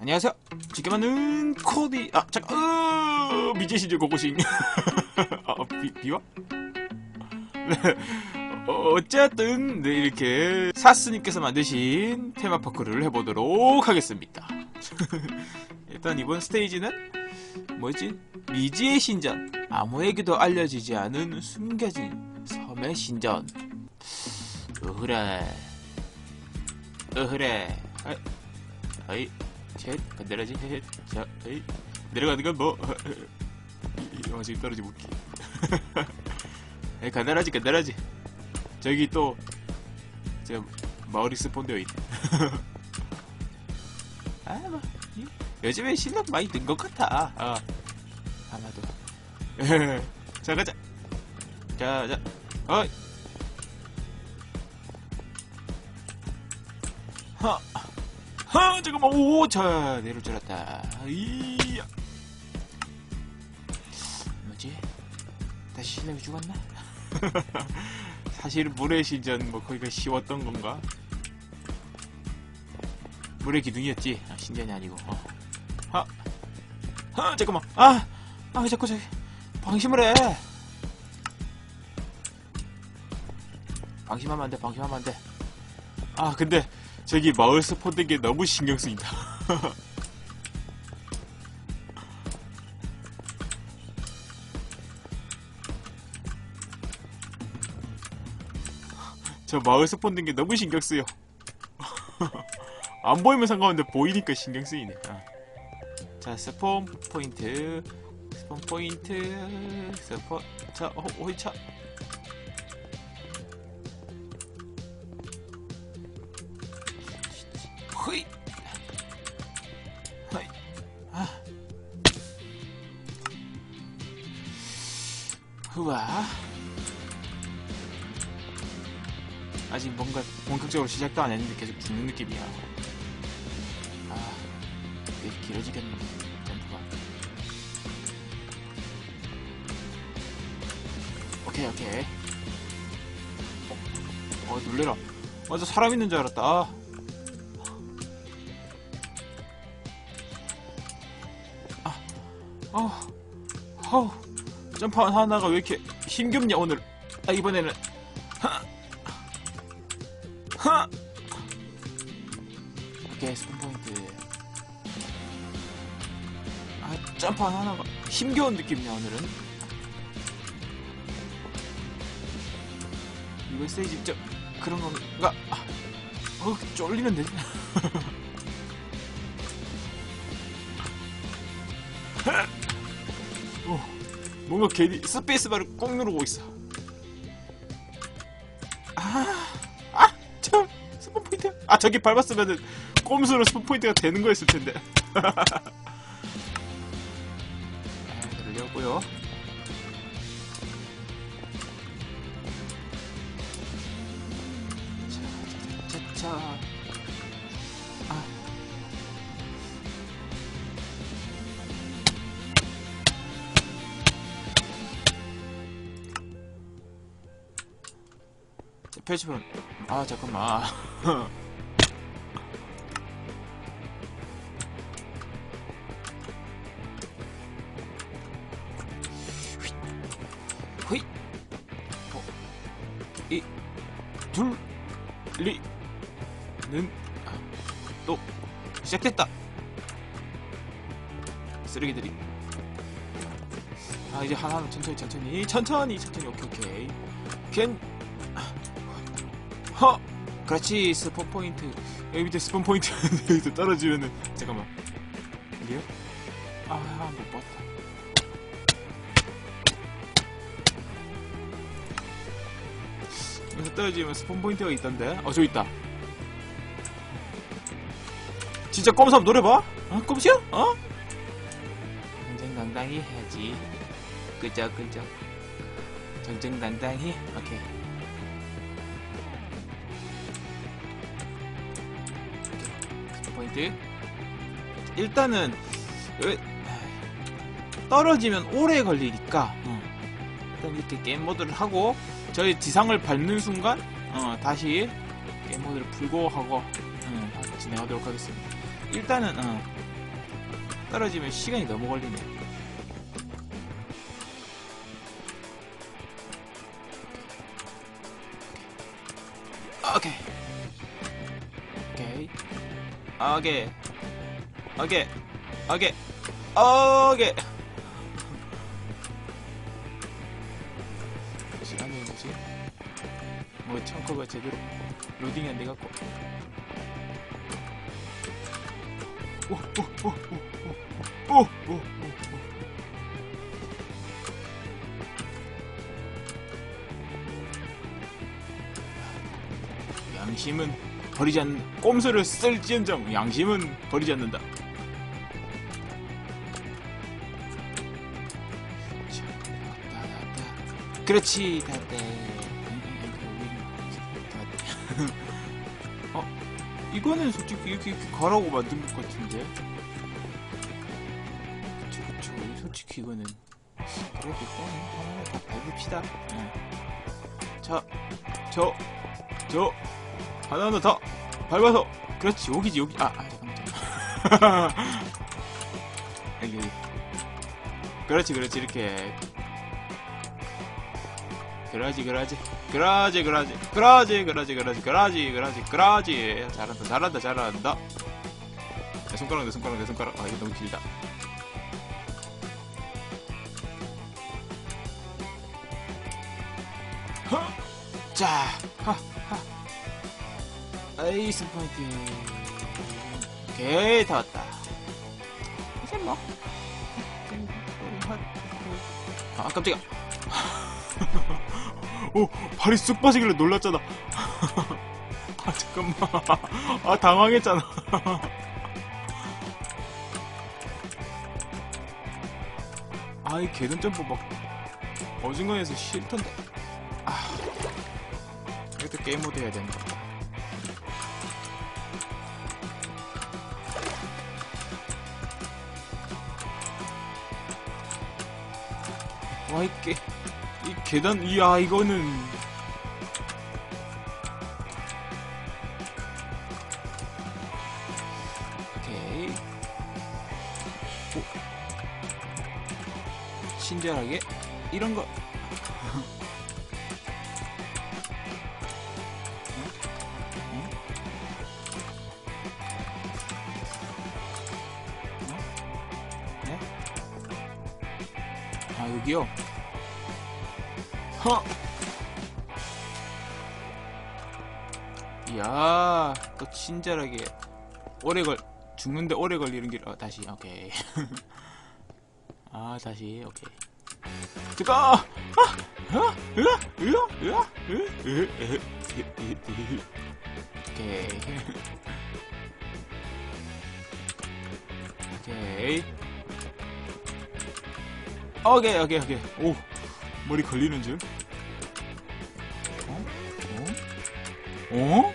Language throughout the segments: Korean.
안녕하세요. 지금 하는 코디, 아, 잠깐, 으, 미제시즈 고고싱. 아, 어, 비, 비와? 네. 어, 어쨌든, 네, 이렇게, 사스님께서 만드신 테마파크를 해보도록 하겠습니다. 일단 이번 스테이지는, 뭐지? 미지의 신전. 아무에게도 알려지지 않은 숨겨진 섬의 신전. 으흐래. 으흐래. 아이, 아이. 셋 건드려지 셋 자, 에이 내려가는 건 뭐? 이 방식이 떨어지 못해. 에이 간단하지 간단하지. 저기 또 제가 마을이 스폰되어 있네. 아 뭐 요즘에 실력 많이 는 것 같아. 어. 아마도. 자 가자. 자 자. 어이. 하 잠깐만 오 자 내릴 줄 알았다. 이야 뭐지? 다시 실력이 죽었나? 사실 물의 신전 뭐 거기가 쉬웠던 건가? 물의 기둥이었지. 아, 신전이 아니고. 어. 하, 하 잠깐만. 아, 아 자꾸 저기 방심을 해. 방심하면 안 돼 방심하면 안 돼. 아 근데 저기 마을 스폰 게 너무 신경 쓰인다. 저 마을 스폰 게 너무 신경 쓰여. 안 보이면 상관없는데 보이니까 신경 쓰이네. 아. 자, 스폰 포인트, 스폰 포인트, 스폰, 자, 어, 호이차. 후와 아직 뭔가 본격적으로 시작도 안 했는데 계속 죽는 느낌이야. 아 이게 길어지겠네 점프가. 오케이 오케이. 어, 어 놀래라. 맞아 사람 있는 줄 알았다. 아. 어, 어, 점프 하나가 왜 이렇게 힘겹냐 오늘? 아 이번에는 하, 하. 오케이 스폰 포인트. 아 점프 하나가 힘겨운 느낌이야 오늘은. 이거 스테이지 저 그런 건가? 아, 어 쫄리는데. 뭔가 괜히 스페이스바를 꼭 누르고 있어. 아, 아, 저 스폰 포인트. 아, 저기 밟았으면은 꼼수로 스폰 포인트가 되는 거였을 텐데. 아, 그러려고요. 펼치면 아 잠깐만 휘 어, 이, 둘, 리, 는, 아, 또, 시작됐다! 쓰레기들이. 아, 이제 하나하나 천천히, 천천히, 천천히, 천천히, 오케이, 오케이. 괜, 허! 그렇지 스폰 포인트 여기 밑에 스폰 포인트 여기서 떨어지면은 잠깐만 여기요? 아못 봤다 여기서 떨어지면 스폰 포인트가 있던데 어 저기 있다 진짜 꼼수 노려봐? 어? 꼼수야? 어? 정정당당히 해야지 끄적끄적 정정당당히 오케이 포인트 일단은 왜- 떨어지면 오래 걸리니까 어, 일단 이렇게 게임 모드를 하고 저희 지상을 밟는 순간 어, 다시 게임 모드를 풀고 하고 어, 다시 진행하도록 하겠습니다 일단은 어, 떨어지면 시간이 너무 걸리네. 오케이. 오케이. 오케이. 오케이. 오케이. 시간이 뭐지? 뭐 청커가 제대로 로딩이 안 돼갖고. 오, 오, 오, 오, 오, 오, 오, 오. 양심은 버리지 않는 꼼수를 쓸지언정 양심은 버리지 않는다. 그렇지, 다때. 어, 이거는 솔직히 이렇게, 이렇게 가라고 만든 것 같은데. 그쵸, 그쵸. 솔직히 이거는 그래도 이거는 하나 다 밟읍시다. 예. 자, 저, 저. 하나하나 더 밟아서. 그렇지 여기지 여기. 아, 아 잠깐만. 여기 여기. 그렇지 그렇지 이렇게. 그러지 그러지. 그러지 그러지. 그러지 그러지 그러지. 그러지 그러지. 그러지. 잘한다 잘한다 잘한다. 내 손가락 내 손가락 내 손가락. 아 이거 너무 길다. 허! 자, 하, 에이스 포인트. 오케이, 다 왔다. 이제 뭐. 아, 깜짝이야. 오, 발이 쑥 빠지길래 놀랐잖아. 아, 잠깐만. 아, 당황했잖아. 아이, 계단 점프 막, 어중간해서 싫던데. 아. 이것도 게임 모드 해야 된다. 와, 이 게, 이 계단, 이야, 이거는. 오케이. 오. 친절하게, 이런 거. 여기요? 허! 이야, 또 친절하게 오래 걸, 죽는데 오래 걸리는 길, 어, 다시, 오케이. 아, 다시, 오케이. 잠깐! 아! 아! 으아! 으아! 으아! 으, 으, 으, 으, 으, 으. 오케이. 오케이. 오케이, 오케이, 오케이. 오, 머리 걸리는 줄. 어? 어? 어?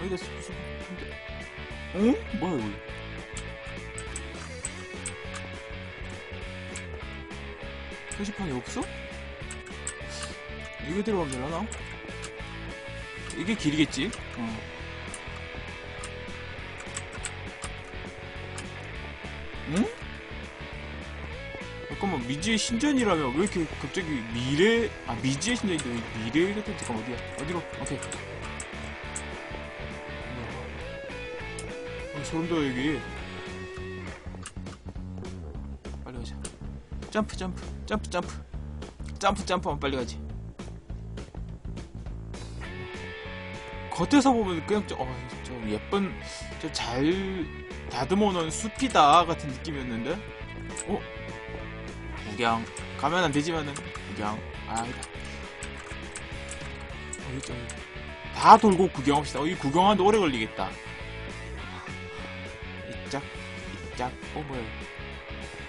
어디다 수, 수, 어? 뭐야, 이거? 표지판이 없어? 이거 들어가면 되려나? 이게 길이겠지? 어. 응? 잠깐만 미지의 신전이라며. 왜 이렇게 갑자기 미래 아 미지의 신전인데 왜 미래가 또 잠깐 어디야? 어디로? 오케이. 어, 소름 돋아 여기. 빨리 가자. 점프 점프 점프 점프. 점프 점프하면 빨리 가지. 겉에서 보면 그냥 좀, 어, 좀 예쁜 좀 잘 다듬어 놓은 숲이다 같은 느낌이었는데? 어? 구경. 가면 안 되지만은 구경. 아 아니다. 어디 저기 다 돌고 구경합시다. 어, 이 구경하는데 오래 걸리겠다. 이짝 이짝. 어 뭐야.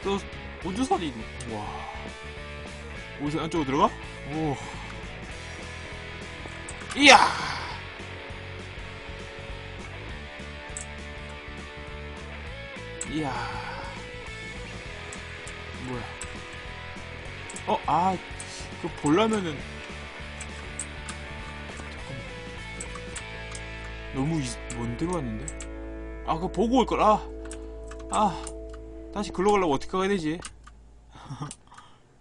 또 우주선이 와. 우주선 안쪽으로 들어가? 오. 이야! 이야. 뭐야 어, 아, 그 보려면은 잠깐만 너무 이, 먼 데로 왔는데? 아, 그거 보고 올 걸. 아, 아, 다시 글로 가려면 어떻게 가야 되지?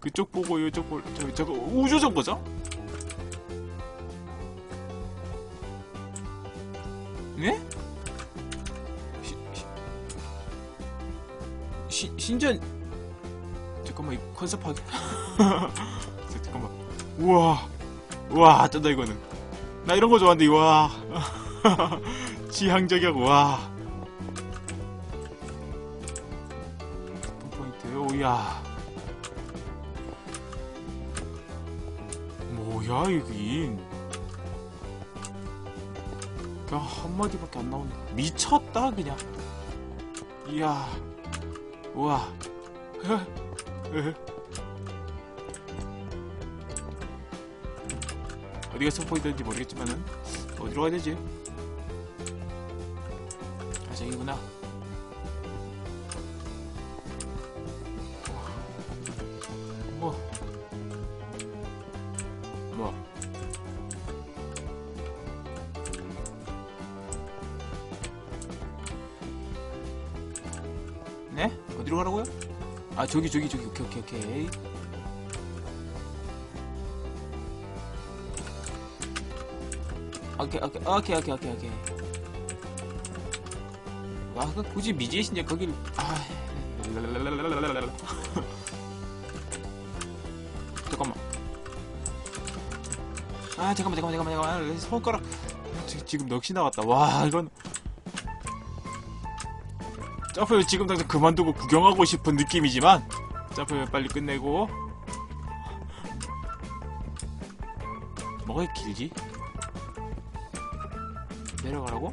그쪽 보고 이쪽 보고 저 저거 우주 정거죠? 네? 시, 시, 시, 신전 잠깐만 이 컨셉 하게 잠깐만 우와 우와 쩐다 이거는. 나 이런 거 좋아하는데 와. 지향적이하고 와. 포인트 오야. 뭐야 여긴 그냥 한마디밖에 안 나온다. 미쳤다 그냥. 이야. 우와 어디가 스포인트인지 모르겠지만은 어디로 가야 되지? 아 저기구나 저기 저기 저기. 오케이 오케이 오케이. 오케이 오케이 오케이 오케이 오케이 오케이. 와그 굳이 미지신데 거길 아 잠깐만. 아 잠깐만 잠깐만 잠깐만 잠깐만. 손가락. 지- 지금 넋이 나갔다. 와 이건 점프 지금 당장 그만두고 구경하고 싶은 느낌이지만 점프 빨리 끝내고. 뭐가 이렇게 길지? 내려가라고?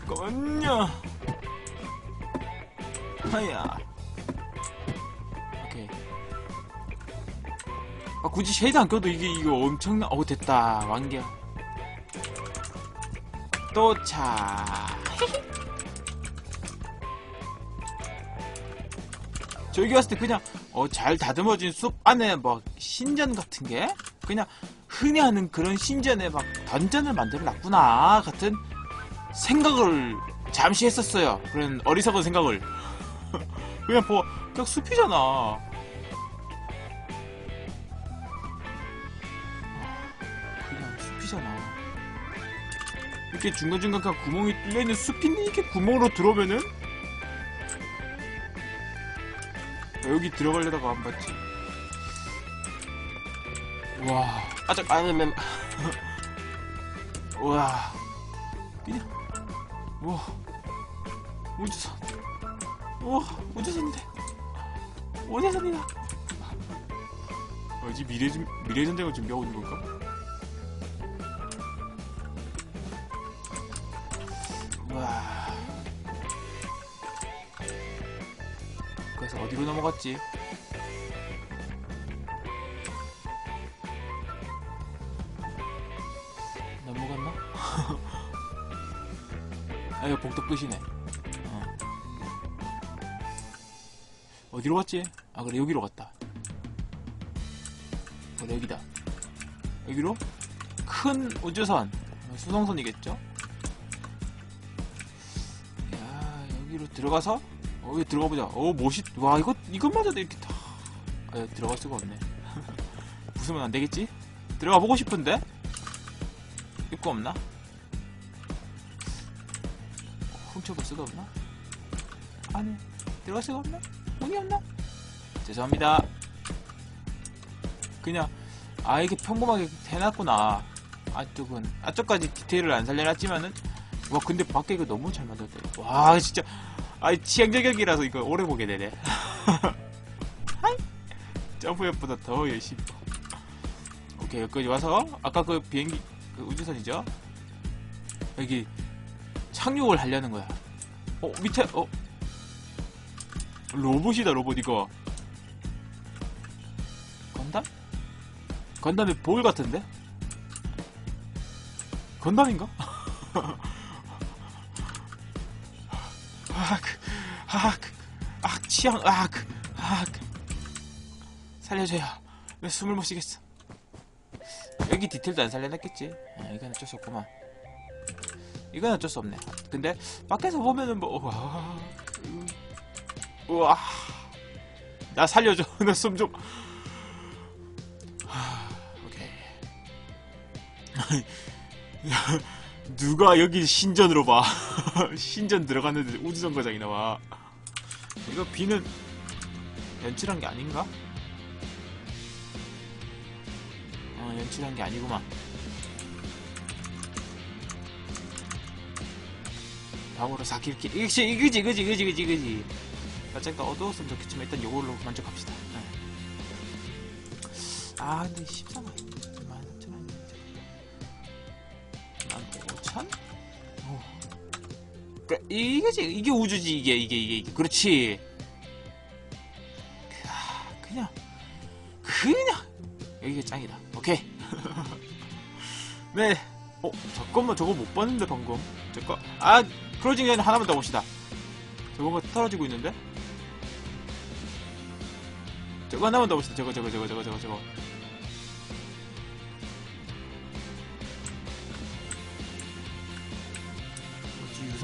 잠깐만요. 하야. 오케이. 아 굳이 쉐이드 안 껴도 이게 이거 엄청나 어 됐다. 완결 도착. 저기 왔을 때 그냥 어, 잘 다듬어진 숲 안에 막 신전 같은 게? 그냥 흔히 하는 그런 신전에 막 던전을 만들어 놨구나 같은 생각을 잠시 했었어요. 그런 어리석은 생각을. 그냥 뭐 그냥 숲이잖아 이렇게 중간중간 구멍이 뚫려있는 숲인데 이렇게 구멍으로 들어오면은? 여기 들어가려다가 안 봤지. 와. 아작 아니면 와. 그냥 와. 우주선 와 우주선인데. 우주선이다. 어지 미래 준 미래 전쟁을 준비하고 있는 걸까? 어디로 넘어갔지? 넘어갔나? 아 이거 복도 끝이네 어. 어디로 갔지? 아 그래 여기로 갔다 그래 여기다 여기로 큰 우주선 수송선이겠죠? 야 여기로 들어가서 어, 여기 들어가 보자. 어, 멋있. 와, 이거 이것마저도 이렇게 다. 아, 들어갈 수가 없네. 부수면 안 되겠지? 들어가 보고 싶은데 입구 없나? 훔쳐볼 수가 없나? 아니, 들어갈 수가 없나? 문이 없나? 죄송합니다. 그냥 아 이게 평범하게 해놨구나. 아쪽은 아쪽까지 디테일을 안 살려놨지만은 와 근데 밖에 이거 너무 잘 만들었다. 와 진짜 아이 취향저격이라서 이거 오래 보게 되네. 하이. 점프앱보다 더 열심히. 봐. 오케이 여기까지 와서 아까 그 비행기 그 우주선이죠. 여기 착륙을 하려는 거야. 어 밑에 어 로봇이다 로봇 이거. 건담? 건담의 볼 같은데? 건담인가? 아, 그, 아, 그, 아, 취향, 아, 그, 아, 그. 살려줘요. 왜 숨을 못 쉬겠어. 여기 디테일도 안 살려놨겠지. 아, 이건 어쩔 수 없구만. 이건 어쩔 수 없네. 근데 밖에서 보면은 뭐 와, 우와, 나 살려줘. 나 숨 좀. 하, 오케이. 야, 누가 여기 신전으로 봐. 신전 들어갔는데 우주정거장이 나와. 이거 비는 연출한 게 아닌가? 어, 연출한 게 아니구만. 방으로 사킬길. 이거지, 이거지, 이거지, 이거지, 이거지, 이거지. 어쨌든 어두웠으면 좋겠지만 일단 요걸로 만족합시다. 네. 아, 근데 14만 그래, 이거지, 이게 우주지, 이게, 이게, 이게, 이게. 그렇지. 아, 그냥, 그냥, 여기가 짱이다. 오케이. 네. 어, 잠깐만, 저거 못 봤는데, 방금. 잠깐. 아, 클로징 전에 하나만 더 봅시다. 저거가 떨어지고 있는데? 저거 하나만 더 봅시다. 저거, 저거, 저거, 저거, 저거, 저거.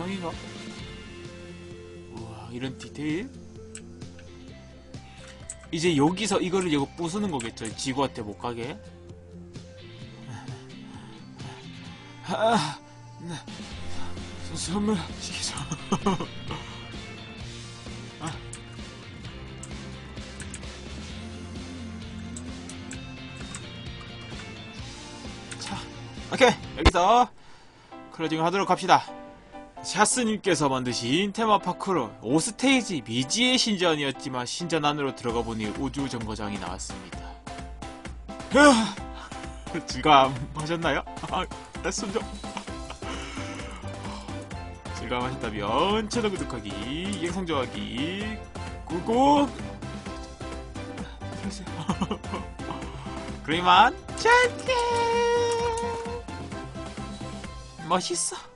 유성인가? 우와, 이런 디테일? 이제 여기서 이거를 이거 부수는 거겠죠. 지구한테 못 가게. 아, 네. 선물 시키죠. 아. 자, 오케이 여기서 클로징 하도록 합시다. 샤스님께서 만드신 테마 파크로 5스테이지 미지의 신전이었지만 신전 안으로 들어가 보니 우주 정거장이 나왔습니다. 휴, 즐감하셨나요? 아, 숨 좀. 즐감하셨다면 채널 구독하기, 영상 좋아하기. 그럼 이만 짠게 멋있어.